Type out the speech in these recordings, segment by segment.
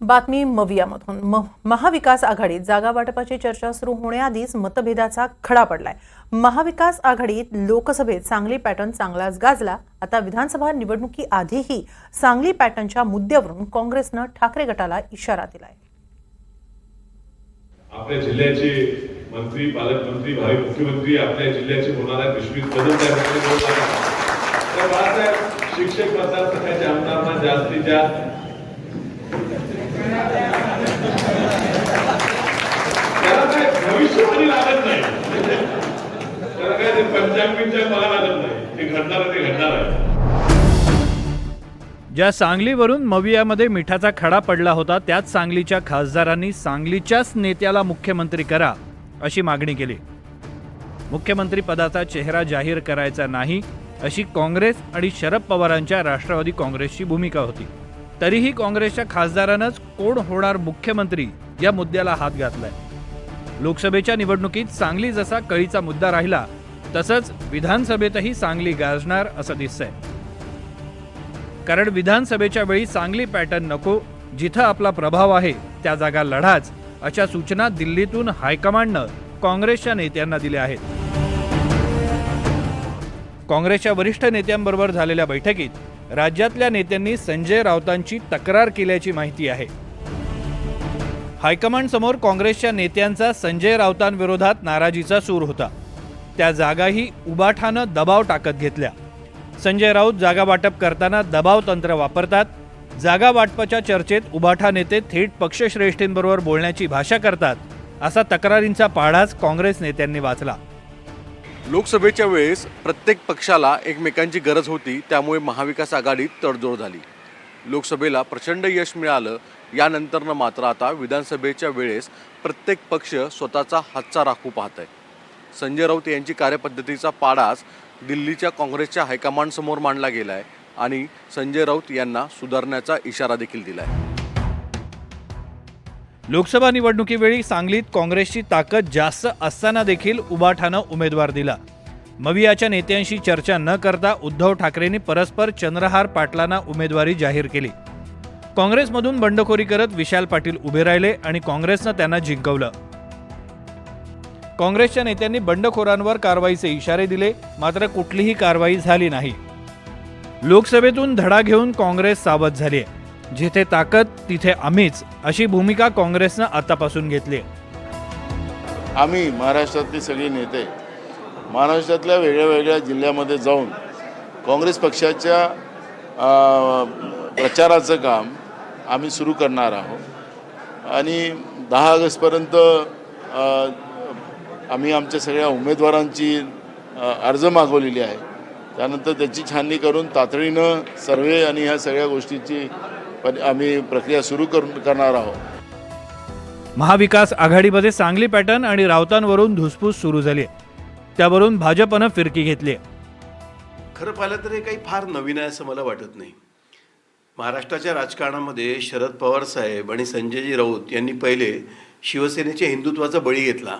बातमी मवियामधून. म महाविकास आघाडीत जागा वाटपाची चर्चा सुरू होण्याआधीच मतभेदाचा खडा पडलाय. महाविकास आघाडीत लोकसभेत सांगली पॅटर्न चांगलाच गाजला. आता विधानसभा निवडणुकीआधीही सांगली पॅटर्नच्या मुद्द्यावरून काँग्रेसनं ठाकरे गटाला इशारा दिलाय. आपल्या जिल्ह्याचे मंत्री पालकमंत्री भावी मुख्यमंत्री आपल्या जिल्ह्याचे होणाऱ्या विश्वित कदम त्या ठिकाणी बोलत आहेत. तर शिक्षक मतदारसंघाचे आमदारांना जास्तीत जास्त त्याला काय भविष्यवाणी लागत नाही त्याला काय ते पंचांग बिंचांग मला लागत नाही ते घडणार आहे ते घडणार आहे. ज्या सांगलीवरून मवियामध्ये मिठाचा खडा पडला होता त्याच सांगलीच्या खासदारांनी सांगलीच्याच नेत्याला मुख्यमंत्री करा अशी मागणी केली. मुख्यमंत्री पदाचा चेहरा जाहीर करायचा नाही अशी काँग्रेस आणि शरद पवारांच्या राष्ट्रवादी काँग्रेसची भूमिका होती. तरीही काँग्रेसच्या खासदारानंच कोण होणार मुख्यमंत्री या मुद्द्याला हात घातलाय. लोकसभेच्या निवडणुकीत सांगली जसा कळीचा मुद्दा राहिला तसंच विधानसभेतही सांगली गाजणार असं दिसतंय. कारण विधानसभेच्या वेळी सांगली पॅटर्न नको जिथं आपला प्रभाव आहे त्या जागा लढाच अशा सूचना दिल्लीतून हायकमांडनं काँग्रेसच्या नेत्यांना दिल्या आहेत. काँग्रेसच्या वरिष्ठ नेत्यांबरोबर झालेल्या बैठकीत राज्यातल्या नेत्यांनी संजय राऊतांची तक्रार केल्याची माहिती आहे. हायकमांड समोर काँग्रेसच्या नेत्यांचा संजय राऊतांविरोधात नाराजीचा सूर होता. त्या जागाही उबाठानं दबाव टाकत घेतल्या. संजय राऊत जागा वाटप करताना दबाव तंत्र वापरतात. जागा वाटपाच्या चर्चेत उबाठा नेते थेट पक्षश्रेष्ठींबरोबर बोलण्याची भाषा करतात असा तक्रारींचा पाढाच काँग्रेस नेत्यांनी वाचला. लोकसभेच्या वेळेस प्रत्येक पक्षाला एकमेकांची गरज होती त्यामुळे महाविकास आघाडीत तडजोड झाली. लोकसभेला प्रचंड यश मिळालं यानंतरनं मात्र आता विधानसभेच्या वेळेस प्रत्येक पक्ष स्वतःचा हातचा राखू पाहत आहे संजय राऊत यांची कार्यपद्धतीचा पाडाच दिल्लीच्या काँग्रेसच्या हायकमांडसमोर मांडला गेला आहे आणि संजय राऊत यांना सुधारण्याचा इशारा देखील दिला आहे लोकसभा निवडणुकीवेळी सांगलीत काँग्रेसची ताकद जास्त असताना देखील उबाठानं उमेदवार दिला. मवियाच्या नेत्यांशी चर्चा न करता उद्धव ठाकरेंनी परस्पर चंद्रहार पाटलांना उमेदवारी जाहीर केली. काँग्रेसमधून बंडखोरी करत विशाल पाटील उभे राहिले आणि काँग्रेसनं त्यांना जिंकवलं. काँग्रेसच्या नेत्यांनी बंडखोरांवर कारवाईचे इशारे दिले मात्र कुठलीही कारवाई झाली नाही. लोकसभेतून धडा घेऊन काँग्रेस सावध झाली आहे जिथे ताकद तिथे आम्हीच अशी भूमिका काँग्रेसनं आतापासून घेतली आहे. आम्ही महाराष्ट्रातले सगळे नेते महाराष्ट्रातल्या वेगळ्या वेगळ्या जिल्ह्यामध्ये जाऊन काँग्रेस पक्षाच्या प्रचाराचं काम आम्ही सुरू करणार आहोत. आणि दहा ऑगस्टपर्यंत आम्ही आमच्या सगळ्या उमेदवारांची अर्ज मागवलेली आहे. त्यानंतर त्याची छाननी करून तातडीनं सर्वे आणि ह्या सगळ्या गोष्टीची आम्ही प्रक्रिया सुरू करून करणार आहोत. महाविकास आघाडीमध्ये सांगली पॅटर्न आणि राऊतांवरून धुसफूस सुरू झाली त्यावरून भाजपनं फिरकी घेतली आहे. खरं पाहिलं तर हे काही फार नवीन आहे असं मला वाटत नाही. महाराष्ट्राच्या राजकारणामध्ये शरद पवार साहेब आणि संजयजी राऊत यांनी पहिले शिवसेनेच्या हिंदुत्वाचा बळी घेतला.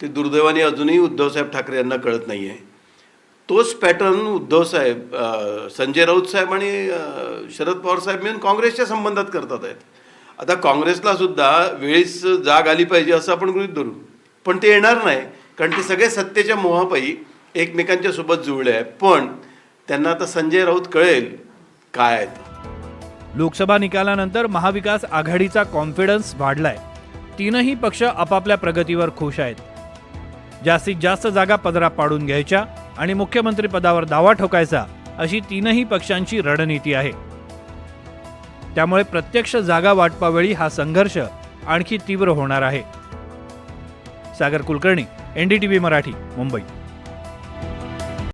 ते दुर्दैवाने अजूनही उद्धवसाहेब ठाकरे यांना कळत नाही आहे तोच पॅटर्न उद्धवसाहेब संजय राऊत साहेब आणि शरद पवार साहेब मिळून काँग्रेसच्या संबंधात करतात आहेत. आता काँग्रेसला सुद्धा वेळीच जाग आली पाहिजे असं आपण गृहित धरू. पण ते येणार नाही कारण ते सगळे सत्तेच्या मोहापायी एकमेकांच्या सोबत जुळले आहे पण त्यांना आता संजय राऊत कळेल काय आहेत लोकसभा निकालानंतर महाविकास आघाडीचा कॉन्फिडन्स वाढलाय. तीनही पक्ष आपापल्या प्रगतीवर खुश आहेत. जास्तीत जास्त जागा पदरा पाडून घ्यायच्या आणि मुख्यमंत्रीपदावर दावा ठोकायचा अशी तीनही पक्षांची रणनीती आहे. त्यामुळे प्रत्यक्ष जागा वाटपावेळी हा संघर्ष आणखी तीव्र होणार आहे. सागर कुलकर्णी एनडीटीव्ही मराठी मुंबई.